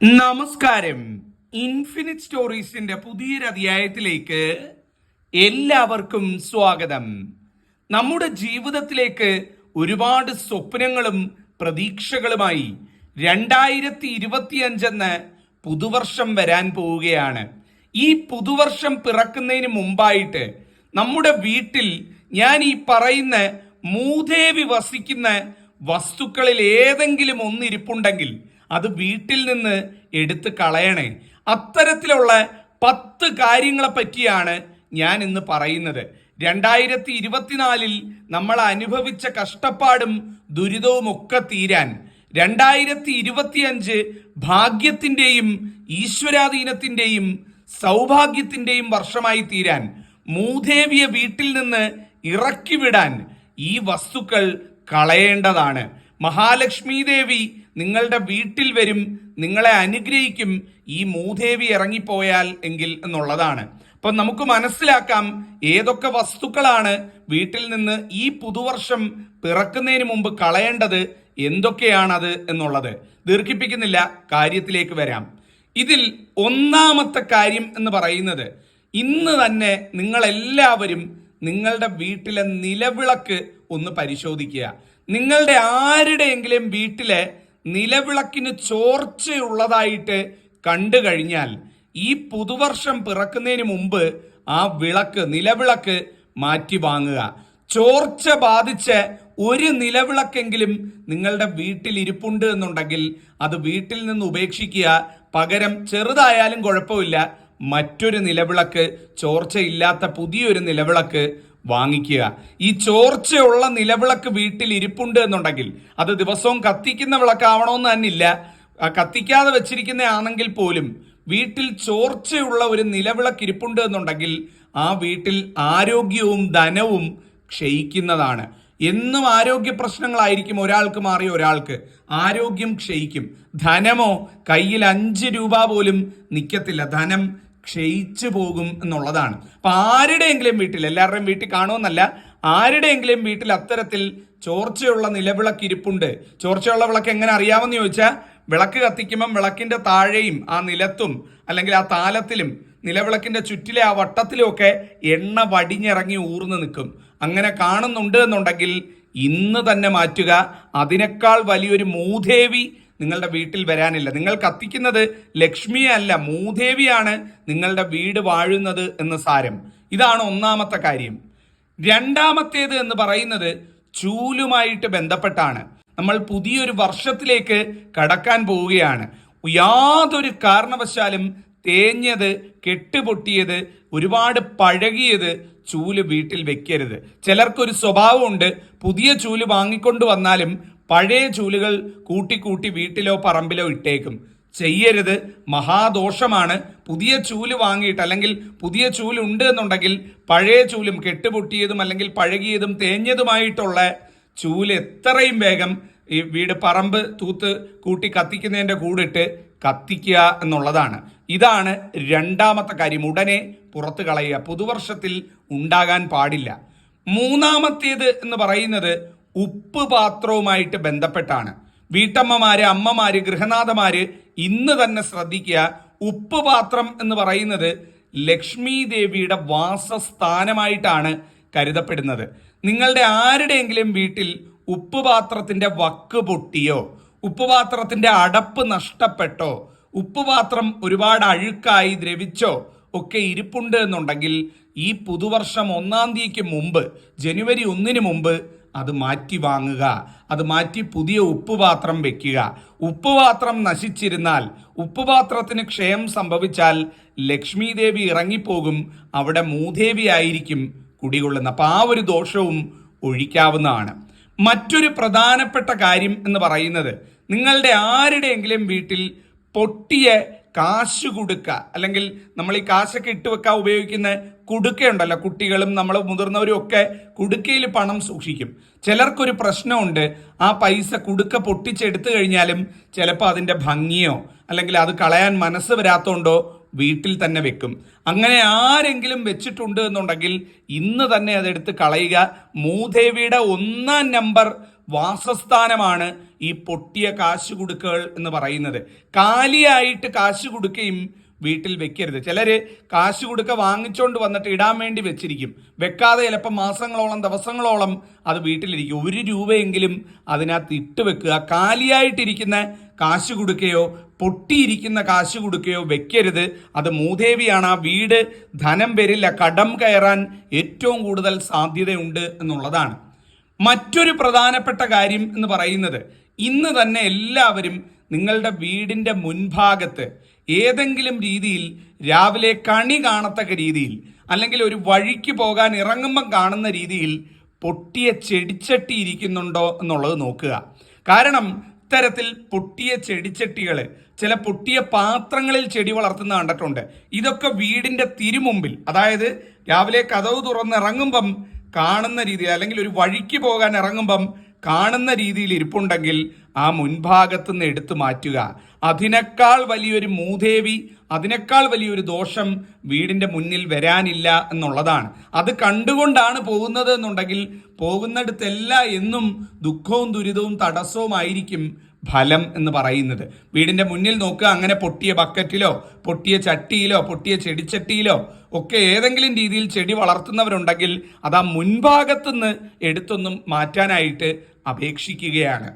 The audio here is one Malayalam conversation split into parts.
നമസ്കാരം. ഇൻഫിനിറ്റ് സ്റ്റോറീസിന്റെ പുതിയൊരു അധ്യായത്തിലേക്ക് എല്ലാവർക്കും സ്വാഗതം. നമ്മുടെ ജീവിതത്തിലേക്ക് ഒരുപാട് സ്വപ്നങ്ങളും പ്രതീക്ഷകളുമായി രണ്ടായിരത്തി ഇരുപത്തിയഞ്ചെന്ന് പുതുവർഷം വരാൻ പോവുകയാണ്. ഈ പുതുവർഷം പിറക്കുന്നതിന് മുമ്പായിട്ട് നമ്മുടെ വീട്ടിൽ ഞാൻ ഈ പറയുന്ന മൂദേവി വസിക്കുന്ന വസ്തുക്കളിൽ ഏതെങ്കിലും ഒന്നിരിപ്പുണ്ടെങ്കിൽ അത് വീട്ടിൽ നിന്ന് എടുത്ത് കളയണേ. അത്തരത്തിലുള്ള പത്ത് കാര്യങ്ങളെ പറ്റിയാണ് ഞാൻ ഇന്ന് പറയുന്നത്. രണ്ടായിരത്തി ഇരുപത്തിനാലിൽ നമ്മൾ അനുഭവിച്ച കഷ്ടപ്പാടും ദുരിതവും ഒക്കെ തീരാൻ രണ്ടായിരത്തി ഇരുപത്തിയഞ്ച് ഭാഗ്യത്തിന്റെയും ഈശ്വരാധീനത്തിന്റെയും സൗഭാഗ്യത്തിന്റെയും വർഷമായി തീരാൻ മൂദേവിയെ വീട്ടിൽ നിന്ന് ഇറക്കിവിടാൻ ഈ വസ്തുക്കൾ കളയേണ്ടതാണ്. മഹാലക്ഷ്മി ദേവി നിങ്ങളുടെ വീട്ടിൽ വരും നിങ്ങളെ അനുഗ്രഹിക്കും ഈ മൂദേവി ഇറങ്ങിപ്പോയാൽ എങ്കിൽ എന്നുള്ളതാണ്. അപ്പൊ നമുക്ക് മനസ്സിലാക്കാം ഏതൊക്കെ വസ്തുക്കളാണ് വീട്ടിൽ നിന്ന് ഈ പുതുവർഷം പിറക്കുന്നതിന് മുമ്പ് കളയേണ്ടത് എന്തൊക്കെയാണത് എന്നുള്ളത്. ദീർഘിപ്പിക്കുന്നില്ല കാര്യത്തിലേക്ക് വരാം. ഇതിൽ ഒന്നാമത്തെ കാര്യം എന്ന് പറയുന്നത് ഇന്ന് തന്നെ നിങ്ങളെല്ലാവരും നിങ്ങളുടെ വീട്ടിലെ നിലവിളക്ക് ഒന്ന് പരിശോധിക്കുക. നിങ്ങളുടെ ആരുടെയെങ്കിലും വീട്ടിലെ നിലവിളക്കിന് ചോർച്ചയുള്ളതായിട്ട് കണ്ടു കഴിഞ്ഞാൽ ഈ പുതുവർഷം പിറക്കുന്നതിന് മുമ്പ് ആ വിളക്ക് നിലവിളക്ക് മാറ്റി വാങ്ങുക. ചോർച്ച ബാധിച്ച് ഒരു നിലവിളക്കെങ്കിലും നിങ്ങളുടെ വീട്ടിൽ ഇരിപ്പുണ്ട് എന്നുണ്ടെങ്കിൽ അത് വീട്ടിൽ നിന്ന് ഉപേക്ഷിക്കുക. പകരം ചെറുതായാലും കുഴപ്പമില്ല. മറ്റൊരു നിലവിളക്ക് ചോർച്ചയില്ലാത്ത പുതിയൊരു നിലവിളക്ക് വാങ്ങിക്കുക. ഈ ചോർച്ചയുള്ള നിലവിളക്ക് വീട്ടിൽ ഇരിപ്പുണ്ട് എന്നുണ്ടെങ്കിൽ അത് ദിവസവും കത്തിക്കുന്ന വിളക്കാവണമെന്ന് തന്നെ ഇല്ല. കത്തിക്കാതെ വെച്ചിരിക്കുന്ന ആണെങ്കിൽ പോലും വീട്ടിൽ ചോർച്ചയുള്ള ഒരു നിലവിളക്ക് ഇരിപ്പുണ്ട് എന്നുണ്ടെങ്കിൽ ആ വീട്ടിൽ ആരോഗ്യവും ധനവും ക്ഷയിക്കുന്നതാണ്. എന്നും ആരോഗ്യ പ്രശ്നങ്ങളായിരിക്കും ഒരാൾക്ക് മാറി ഒരാൾക്ക്. ആരോഗ്യം ക്ഷയിക്കും. ധനമോ കയ്യിൽ അഞ്ച് രൂപ പോലും നിൽക്കത്തില്ല ധനം ക്ഷയിച്ചു പോകും എന്നുള്ളതാണ്. അപ്പൊ ആരുടെയെങ്കിലും വീട്ടിൽ എല്ലാവരുടെയും വീട്ടിൽ കാണുമെന്നല്ല ആരുടെയെങ്കിലും വീട്ടിൽ അത്തരത്തിൽ ചോർച്ചയുള്ള നിലവിളക്ക് ഇരിപ്പുണ്ട്. ചോർച്ചയുള്ള വിളക്ക് എങ്ങനെ അറിയാമെന്ന് ചോദിച്ചാൽ വിളക്ക് കത്തിക്കുമ്പം വിളക്കിന്റെ താഴെയും ആ നിലത്തും അല്ലെങ്കിൽ ആ താലത്തിലും നിലവിളക്കിന്റെ ചുറ്റിലെ ആ വട്ടത്തിലും ഒക്കെ എണ്ണ വടിഞ്ഞിറങ്ങി ഊർന്നു നിൽക്കും. അങ്ങനെ കാണുന്നുണ്ട് എന്നുണ്ടെങ്കിൽ ഇന്ന് തന്നെ മാറ്റുക. അതിനേക്കാൾ വലിയൊരു മൂദേവി നിങ്ങളുടെ വീട്ടിൽ വരാനില്ല. നിങ്ങൾ കത്തിക്കുന്നത് ലക്ഷ്മിയെ അല്ല മൂദേവിയാണ് നിങ്ങളുടെ വീട് വാഴുന്നത് എന്ന് സാരം. ഇതാണ് ഒന്നാമത്തെ കാര്യം. രണ്ടാമത്തേത് എന്ന് പറയുന്നത് ചൂലുമായിട്ട് ബന്ധപ്പെട്ടാണ്. നമ്മൾ പുതിയൊരു വർഷത്തിലേക്ക് കടക്കാൻ പോവുകയാണ്. യാതൊരു കാരണവശാലും തേഞ്ഞത് കെട്ടുപൊട്ടിയത് ഒരുപാട് പഴകിയത് ചൂൽ വീട്ടിൽ വെക്കരുത്. ചിലർക്കൊരു സ്വഭാവമുണ്ട് പുതിയ ചൂൽ വാങ്ങിക്കൊണ്ട് വന്നാലും പഴയ ചൂലുകൾ കൂട്ടിക്കൂട്ടി വീട്ടിലോ പറമ്പിലോ ഇട്ടേക്കും. ചെയ്യരുത്. മഹാദോഷമാണ്. പുതിയ ചൂൽ വാങ്ങിയിട്ട് അല്ലെങ്കിൽ പുതിയ ചൂലുണ്ട് എന്നുണ്ടെങ്കിൽ പഴയ ചൂലും കെട്ടുപൊട്ടിയതും അല്ലെങ്കിൽ പഴകിയതും തേഞ്ഞതുമായിട്ടുള്ള ചൂൽ എത്രയും വേഗം ഈ വീട് പറമ്പ് തൂത്ത് കൂട്ടി കത്തിക്കുന്നതിന്റെ കൂടിട്ട് കത്തിക്കുക എന്നുള്ളതാണ്. ഇതാണ് രണ്ടാമത്തെ കാര്യം. ഉടനെ പുറത്ത് കളയുക. പുതുവർഷത്തിൽ ഉണ്ടാകാൻ പാടില്ല. മൂന്നാമത്തേത് എന്ന് പറയുന്നത് ഉപ്പ് പാത്രവുമായിട്ട് ബന്ധപ്പെട്ടാണ്. വീട്ടമ്മമാര് അമ്മമാര് ഗൃഹനാഥമാര് ഇന്ന് തന്നെ ശ്രദ്ധിക്കുക ഉപ്പ് പാത്രം എന്ന് പറയുന്നത് ലക്ഷ്മി ദേവിയുടെ വാസസ്ഥാനമായിട്ടാണ് കരുതപ്പെടുന്നത്. നിങ്ങളുടെ ആരുടെയെങ്കിലും വീട്ടിൽ ഉപ്പ് പാത്രത്തിന്റെ വക്ക് പൊട്ടിയോ ഉപ്പ് പാത്രത്തിന്റെ അടപ്പ് നഷ്ടപ്പെട്ടോ ഉപ്പ് പാത്രം ഒരുപാട് അഴുക്കായി ദ്രവിച്ചോ ഒക്കെ ഇരിപ്പുണ്ട് എന്നുണ്ടെങ്കിൽ ഈ പുതുവർഷം ഒന്നാം തീയതിക്ക് മുമ്പ് ജനുവരി ഒന്നിന് മുമ്പ് അത് മാറ്റി വാങ്ങുക. അത് മാറ്റി പുതിയ ഉപ്പുപാത്രം വെക്കുക. ഉപ്പുപാത്രം നശിച്ചിരുന്നാൽ ഉപ്പുപാത്രത്തിന് ക്ഷയം സംഭവിച്ചാൽ ലക്ഷ്മി ദേവി ഇറങ്ങിപ്പോകും. അവിടെ മൂദേവി ആയിരിക്കും കുടികൊള്ളുന്നത്. അപ്പോൾ ആ ഒരു ദോഷവും ഒഴിക്കാവുന്നതാണ്. മറ്റൊരു പ്രധാനപ്പെട്ട കാര്യം എന്ന് പറയുന്നത് നിങ്ങളുടെ ആരുടെയെങ്കിലും വീട്ടിൽ പൊട്ടിയ കാശ് കൊടുക്കുക. അല്ലെങ്കിൽ നമ്മൾ ഈ കാശൊക്കെ ഇട്ട് വെക്കാൻ ഉപയോഗിക്കുന്ന കുടുക്കയുണ്ടല്ലോ കുട്ടികളും നമ്മൾ മുതിർന്നവരും ഒക്കെ കുടുക്കയിൽ പണം സൂക്ഷിക്കും. ചിലർക്കൊരു പ്രശ്നമുണ്ട്. ആ പൈസ കുടുക്ക പൊട്ടിച്ചെടുത്തു കഴിഞ്ഞാലും ചിലപ്പോൾ അതിന്റെ ഭംഗിയോ അല്ലെങ്കിൽ അത് കളയാൻ മനസ്സ് വരാത്തോണ്ടോ വീട്ടിൽ തന്നെ വെക്കും. അങ്ങനെ ആരെങ്കിലും വെച്ചിട്ടുണ്ട് എന്നുണ്ടെങ്കിൽ ഇന്ന് തന്നെ അതെടുത്ത് കളയുക. മൂദേവിയുടെ ഒന്നാം നമ്പർ വാസസ്ഥാനമാണ് ഈ പൊട്ടിയ കാശ് കൊടുക്കുകൾ എന്ന് പറയുന്നത്. കാലിയായിട്ട് കാശ് കൊടുക്കുകയും വീട്ടിൽ വെക്കരുത്. ചിലര് കാശ് കൊടുക്ക വാങ്ങിച്ചോണ്ട് വന്നിട്ട് ഇടാൻ വേണ്ടി വെച്ചിരിക്കും. വെക്കാതെ ചിലപ്പോൾ മാസങ്ങളോളം ദിവസങ്ങളോളം അത് വീട്ടിലിരിക്കും. ഒരു രൂപയെങ്കിലും അതിനകത്ത് ഇട്ട് വെക്കുക. കാലിയായിട്ടിരിക്കുന്ന കാശ് കൊടുക്കുകയോ പൊട്ടിയിരിക്കുന്ന കാശ് കൊടുക്കുകയോ വെക്കരുത്. അത് മൂദേവിയാണ്. ആ വീട് ധനം വരില്ല. കടം കയറാൻ ഏറ്റവും കൂടുതൽ സാധ്യതയുണ്ട് എന്നുള്ളതാണ്. മറ്റൊരു പ്രധാനപ്പെട്ട കാര്യം എന്ന് പറയുന്നത് ഇന്ന് തന്നെ എല്ലാവരും നിങ്ങളുടെ വീടിന്റെ മുൻഭാഗത്ത് ഏതെങ്കിലും രീതിയിൽ രാവിലെ കണി കാണത്തക്ക രീതിയിൽ അല്ലെങ്കിൽ ഒരു വഴിക്ക് പോകാൻ ഇറങ്ങുമ്പം കാണുന്ന രീതിയിൽ പൊട്ടിയ ചെടിച്ചട്ടി ഇരിക്കുന്നുണ്ടോ എന്നുള്ളത് നോക്കുക. കാരണം ഇത്തരത്തിൽ പൊട്ടിയ ചെടിച്ചട്ടികൾ ചില പൊട്ടിയ പാത്രങ്ങളിൽ ചെടി വളർത്തുന്ന കണ്ടിട്ടുണ്ട്. ഇതൊക്കെ വീടിന്റെ തിരുമുമ്പിൽ അതായത് രാവിലെ കഥവ് തുറന്നിറങ്ങുമ്പം കാണുന്ന രീതിയിൽ അല്ലെങ്കിൽ ഒരു വഴിക്ക് പോകാൻ ഇറങ്ങുമ്പം കാണുന്ന രീതിയിൽ ഇരിപ്പുണ്ടെങ്കിൽ ആ മുൻഭാഗത്ത് നിന്ന് എടുത്തു മാറ്റുക. അതിനേക്കാൾ വലിയൊരു മൂദേവി അതിനേക്കാൾ വലിയൊരു ദോഷം വീടിന്റെ മുന്നിൽ വരാനില്ല എന്നുള്ളതാണ്. അത് കണ്ടുകൊണ്ടാണ് പോകുന്നത് എന്നുണ്ടെങ്കിൽ പോകുന്നിടത്തെല്ലാം എന്നും ദുഃഖവും ദുരിതവും തടസ്സവുമായിരിക്കും ഫലം എന്ന് പറയുന്നത്. വീടിന്റെ മുന്നിൽ നോക്കുക അങ്ങനെ പൊട്ടിയ ബക്കറ്റിലോ പൊട്ടിയ ചട്ടിയിലോ പൊട്ടിയ ചെടിച്ചട്ടിയിലോ ഒക്കെ ഏതെങ്കിലും രീതിയിൽ ചെടി വളർത്തുന്നവരുണ്ടെങ്കിൽ അത് ആ മുൻഭാഗത്തുനിന്ന് എടുത്തൊന്നും മാറ്റാനായിട്ട് അപേക്ഷിക്കുകയാണ്.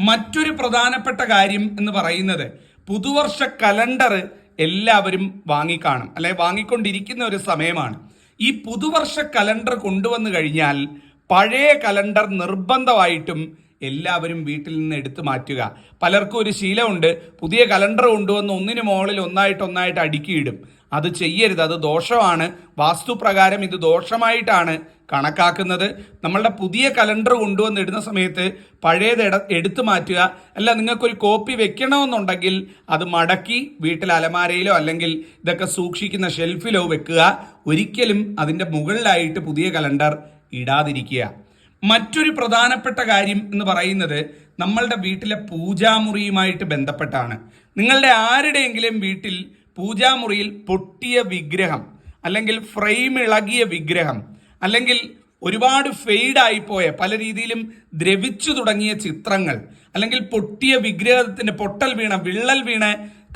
മറ്റൊരു പ്രധാനപ്പെട്ട കാര്യം എന്ന് പറയുന്നത് പുതുവർഷ കലണ്ടർ എല്ലാവരും വാങ്ങിക്കാണും അല്ലെ വാങ്ങിക്കൊണ്ടിരിക്കുന്ന ഒരു സമയമാണ്. ഈ പുതുവർഷ കലണ്ടർ കൊണ്ടുവന്നു കഴിഞ്ഞാൽ പഴയ കലണ്ടർ നിർബന്ധമായിട്ടും എല്ലാവരും വീട്ടിൽ നിന്ന് എടുത്തു മാറ്റുക. പലർക്കും ഒരു ശീലമുണ്ട്. പുതിയ കലണ്ടർ കൊണ്ടുവന്ന് ഒന്നിനു മുകളിൽ ഒന്നായിട്ട് ഒന്നായിട്ട് അടുക്കിയിടും. അത് ചെയ്യരുത്. അത് ദോഷമാണ്. വാസ്തുപ്രകാരം ഇത് ദോഷമായിട്ടാണ് കണക്കാക്കുന്നത്. നമ്മളുടെ പുതിയ കലണ്ടർ കൊണ്ടുവന്ന് ഇടുന്ന സമയത്ത് പഴയത് എട എടുത്തു മാറ്റുക. അല്ല നിങ്ങൾക്കൊരു കോപ്പി വെക്കണമെന്നുണ്ടെങ്കിൽ അത് മടക്കി വീട്ടിൽ അലമാരയിലോ അല്ലെങ്കിൽ ഇതൊക്കെ സൂക്ഷിക്കുന്ന ഷെൽഫിലോ വെക്കുക. ഒരിക്കലും അതിന്റെ മുകളിലായിട്ട് പുതിയ കലണ്ടർ ഇടാതിരിക്കുക. മറ്റൊരു പ്രധാനപ്പെട്ട കാര്യം എന്ന് പറയുന്നത് നമ്മളുടെ വീട്ടിലെ പൂജാമുറിയുമായിട്ട് ബന്ധപ്പെട്ടാണ്. നിങ്ങളുടെ ആരുടെയെങ്കിലും വീട്ടിൽ പൂജാമുറിയിൽ പൊട്ടിയ വിഗ്രഹം അല്ലെങ്കിൽ ഫ്രെയിം ഇളകിയ വിഗ്രഹം അല്ലെങ്കിൽ ഒരുപാട് ഫെയ്ഡായിപ്പോയ പല രീതിയിലും ദ്രവിച്ചു തുടങ്ങിയ ചിത്രങ്ങൾ അല്ലെങ്കിൽ പൊട്ടിയ വിഗ്രഹത്തിന്റെ പൊട്ടൽ വീണ വിള്ളൽ വീണ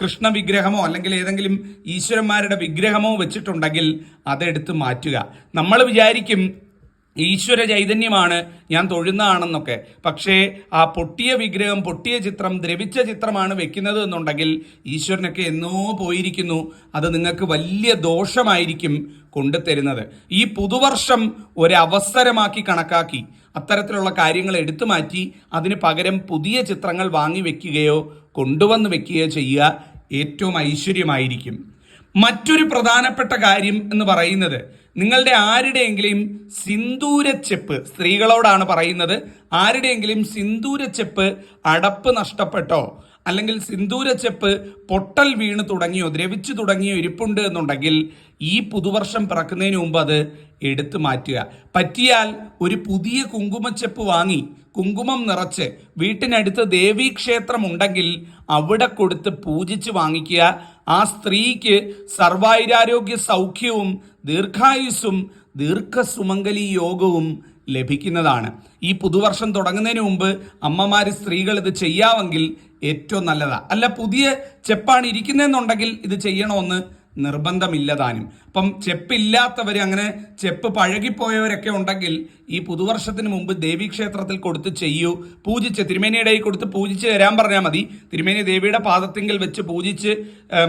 കൃഷ്ണ വിഗ്രഹമോ അല്ലെങ്കിൽ ഏതെങ്കിലും ഈശ്വരന്മാരുടെ വിഗ്രഹമോ വെച്ചിട്ടുണ്ടെങ്കിൽ അതെടുത്ത് മാറ്റുക. നമ്മൾ വിചാരിക്കും ഈശ്വര ചൈതന്യമാണ് ഞാൻ തൊഴുന്നതാണെന്നൊക്കെ പക്ഷേ ആ പൊട്ടിയ വിഗ്രഹം പൊട്ടിയ ചിത്രം ദ്രവിച്ച ചിത്രമാണ് വെക്കുന്നത് എന്നുണ്ടെങ്കിൽ ഈശ്വരനൊക്കെ എന്നോ പോയിരിക്കുന്നു. അത് നിങ്ങൾക്ക് വലിയ ദോഷമായിരിക്കും കൊണ്ടുതരുന്നത്. ഈ പുതുവർഷം ഒരവസരമാക്കി കണക്കാക്കി. അത്തരത്തിലുള്ള കാര്യങ്ങൾ എടുത്തു മാറ്റി അതിന് പകരം പുതിയ ചിത്രങ്ങൾ വാങ്ങി വെക്കുകയോ കൊണ്ടുവന്ന് വെക്കുകയോ ചെയ്യുക ഏറ്റവും ഐശ്വര്യമായിരിക്കും. മറ്റൊരു പ്രധാനപ്പെട്ട കാര്യം എന്ന് പറയുന്നത് നിങ്ങളുടെ ആരുടെയെങ്കിലും സിന്ദൂരച്ചെപ്പ് സ്ത്രീകളോടാണ് പറയുന്നത് ആരുടെയെങ്കിലും സിന്ദൂരച്ചെപ്പ് അടപ്പ് നഷ്ടപ്പെട്ടോ അല്ലെങ്കിൽ സിന്ദൂരച്ചെപ്പ് പൊട്ടൽ വീണ് തുടങ്ങിയോ ദ്രവിച്ചു തുടങ്ങിയോ ഇരിപ്പുണ്ട് എന്നുണ്ടെങ്കിൽ ഈ പുതുവർഷം പിറക്കുന്നതിന് മുമ്പ് അത് എടുത്തു മാറ്റുക. പറ്റിയാൽ ഒരു പുതിയ കുങ്കുമച്ചെപ്പ് വാങ്ങി കുങ്കുമം നിറച്ച് വീട്ടിനടുത്ത് ദേവീക്ഷേത്രം ഉണ്ടെങ്കിൽ അവിടെ കൊടുത്ത് പൂജിച്ച് വാങ്ങിക്കുക. ആ സ്ത്രീക്ക് സർവൈരാരോഗ്യ സൗഖ്യവും ദീർഘായുസ്സും ദീർഘസുമംഗലി യോഗവും ലഭിക്കുന്നതാണ്. ഈ പുതുവർഷം തുടങ്ങുന്നതിന് മുമ്പ് അമ്മമാർ സ്ത്രീകൾ ഇത് ചെയ്യാമെങ്കിൽ ഏറ്റവും നല്ലതാണ് അല്ല പുതിയ ചെപ്പാണ് ഇരിക്കുന്നതെന്നുണ്ടെങ്കിൽ ഇത് ചെയ്യണമെന്ന് നിർബന്ധമില്ല താനും അപ്പം ചെപ്പില്ലാത്തവർ അങ്ങനെ ചെപ്പ് പഴകിപ്പോയവരൊക്കെ ഉണ്ടെങ്കിൽ ഈ പുതുവർഷത്തിന് മുമ്പ് ദേവീക്ഷേത്രത്തിൽ കൊടുത്ത് ചെയ്യൂ. പൂജിച്ച് തിരുമേനിയുടെ കൊടുത്ത് പൂജിച്ച് തരാൻ പറഞ്ഞാൽ മതി. തിരുമേനി ദേവിയുടെ പാദത്തിങ്കിൽ വെച്ച് പൂജിച്ച്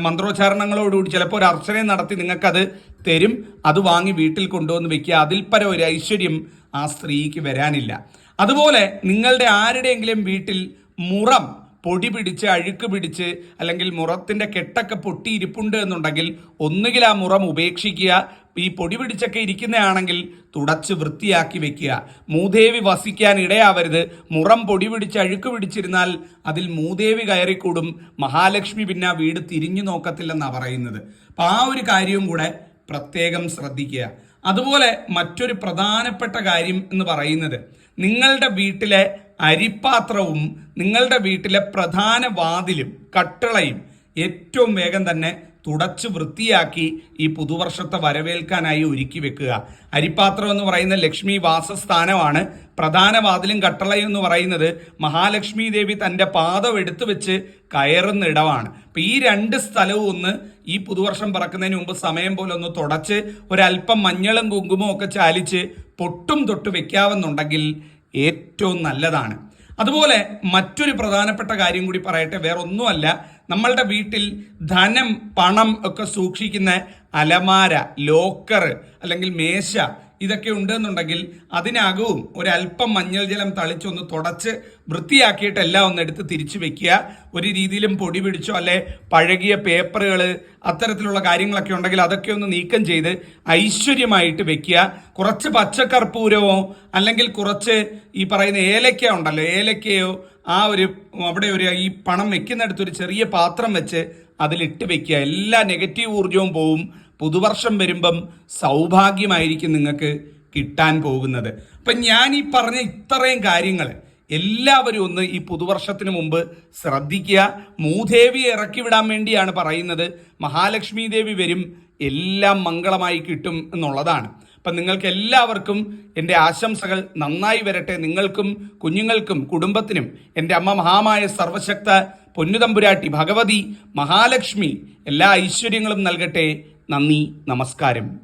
മന്ത്രോച്ചാരണങ്ങളോടുകൂടി ചിലപ്പോൾ ഒരു അർച്ചനയും നടത്തി നിങ്ങൾക്കത് തരും. അത് വാങ്ങി വീട്ടിൽ കൊണ്ടുവന്ന് വെക്കുക. അതിൽ പര ഒരു ഐശ്വര്യം ആ സ്ത്രീക്ക് വരാനില്ല. അതുപോലെ നിങ്ങളുടെ ആരുടെയെങ്കിലും വീട്ടിൽ മുറം പൊടി പിടിച്ച് അഴുക്ക് പിടിച്ച് അല്ലെങ്കിൽ മുറത്തിന്റെ കെട്ടൊക്കെ പൊട്ടിയിരിപ്പുണ്ട് എന്നുണ്ടെങ്കിൽ ഒന്നുകിൽ ആ മുറം ഉപേക്ഷിക്കുക ഈ പൊടി പിടിച്ചൊക്കെ ഇരിക്കുന്നതാണെങ്കിൽ തുടച്ച് വൃത്തിയാക്കി വെക്കുക. മൂദേവി വസിക്കാൻ ഇടയാവരുത്. മുറം പൊടി പിടിച്ച് അഴുക്ക് പിടിച്ചിരുന്നാൽ അതിൽ മൂദേവി കയറിക്കൂടും. മഹാലക്ഷ്മി പിന്നെ ആ വീട് തിരിഞ്ഞു നോക്കത്തില്ലെന്നാണ് പറയുന്നത്. അപ്പം ആ ഒരു കാര്യവും കൂടെ പ്രത്യേകം ശ്രദ്ധിക്കുക. അതുപോലെ മറ്റൊരു പ്രധാനപ്പെട്ട കാര്യം എന്ന് പറയുന്നത് നിങ്ങളുടെ വീട്ടിലെ അരിപ്പാത്രവും നിങ്ങളുടെ വീട്ടിലെ പ്രധാന വാതിലും കട്ടളയും ഏറ്റവും വേഗം തന്നെ തുടച്ച് വൃത്തിയാക്കി ഈ പുതുവർഷത്തെ വരവേൽക്കാനായി ഒരുക്കി വെക്കുക. അരിപ്പാത്രം എന്ന് പറയുന്ന ലക്ഷ്മി വാസസ്ഥാനമാണ്. പ്രധാന വാതിലും കട്ടളയും എന്ന് പറയുന്നത് മഹാലക്ഷ്മി ദേവി തന്റെ പാദം എടുത്തു വെച്ച് കയറുന്ന ഇടമാണ്. അപ്പം ഈ രണ്ട് സ്ഥലവും ഒന്ന് ഈ പുതുവർഷം പറക്കുന്നതിന് മുമ്പ് സമയം പോലെ ഒന്ന് തുടച്ച് ഒരല്പം മഞ്ഞളും കുങ്കുമവും ഒക്കെ ചാലിച്ച് പൊട്ടും തൊട്ട് വെക്കാവുന്നുണ്ടെങ്കിൽ ഏറ്റവും നല്ലതാണ്. അതുപോലെ മറ്റൊരു പ്രധാനപ്പെട്ട കാര്യം കൂടി പറയട്ടെ വേറെ ഒന്നുമല്ല നമ്മളുടെ വീട്ടിൽ ധനം പണം ഒക്കെ സൂക്ഷിക്കുന്ന അലമാര ലോക്കർ അല്ലെങ്കിൽ മേശ ഇതൊക്കെ ഉണ്ടെന്നുണ്ടെങ്കിൽ അതിനകവും ഒരല്പം മഞ്ഞൾ ജലം തളിച്ചൊന്ന് തുടച്ച് വൃത്തിയാക്കിയിട്ട് എല്ലാം ഒന്ന് എടുത്ത് തിരിച്ചു വെക്കുക. ഒരു രീതിയിലും പൊടി പിടിച്ചോ അല്ലെ പഴകിയ പേപ്പറുകൾ അത്തരത്തിലുള്ള കാര്യങ്ങളൊക്കെ ഉണ്ടെങ്കിൽ അതൊക്കെ ഒന്ന് നീക്കം ചെയ്ത് ഐശ്വര്യമായിട്ട് വെക്കുക. കുറച്ച് പച്ചക്കർപ്പൂരമോ അല്ലെങ്കിൽ കുറച്ച് ഈ പറയുന്ന ഏലക്ക ഉണ്ടല്ലോ ഏലക്കയോ ആ ഒരു അവിടെ ഒരു ഈ പണം വെക്കുന്നിടത്ത് ഒരു ചെറിയ പാത്രം വെച്ച് അതിലിട്ട് വെക്കുക. എല്ലാ നെഗറ്റീവ് ഊർജവും പോവും. പുതുവർഷം വരുമ്പം സൗഭാഗ്യമായിരിക്കും നിങ്ങൾക്ക് കിട്ടാൻ പോകുന്നത്. അപ്പം ഞാൻ ഈ പറഞ്ഞ ഇത്രയും കാര്യങ്ങൾ എല്ലാവരും ഒന്ന് ഈ പുതുവർഷത്തിന് മുമ്പ് ശ്രദ്ധിക്കുക. മൂദേവിയെ ഇറക്കി വിടാൻ വേണ്ടിയാണ് പറയുന്നത്. മഹാലക്ഷ്മി ദേവി വരും എല്ലാം മംഗളമായി കിട്ടും എന്നുള്ളതാണ്. അപ്പം നിങ്ങൾക്ക് എല്ലാവർക്കും എന്റെ ആശംസകൾ നന്നായി വരട്ടെ. നിങ്ങൾക്കും കുഞ്ഞുങ്ങൾക്കും കുടുംബത്തിനും എന്റെ അമ്മ മഹാമായ സർവശക്ത പൊന്നുതമ്പുരാട്ടി ഭഗവതി മഹാലക്ഷ്മി എല്ലാ ഐശ്വര്യങ്ങളും നൽകട്ടെ നന്ദി നമസ്കാരം.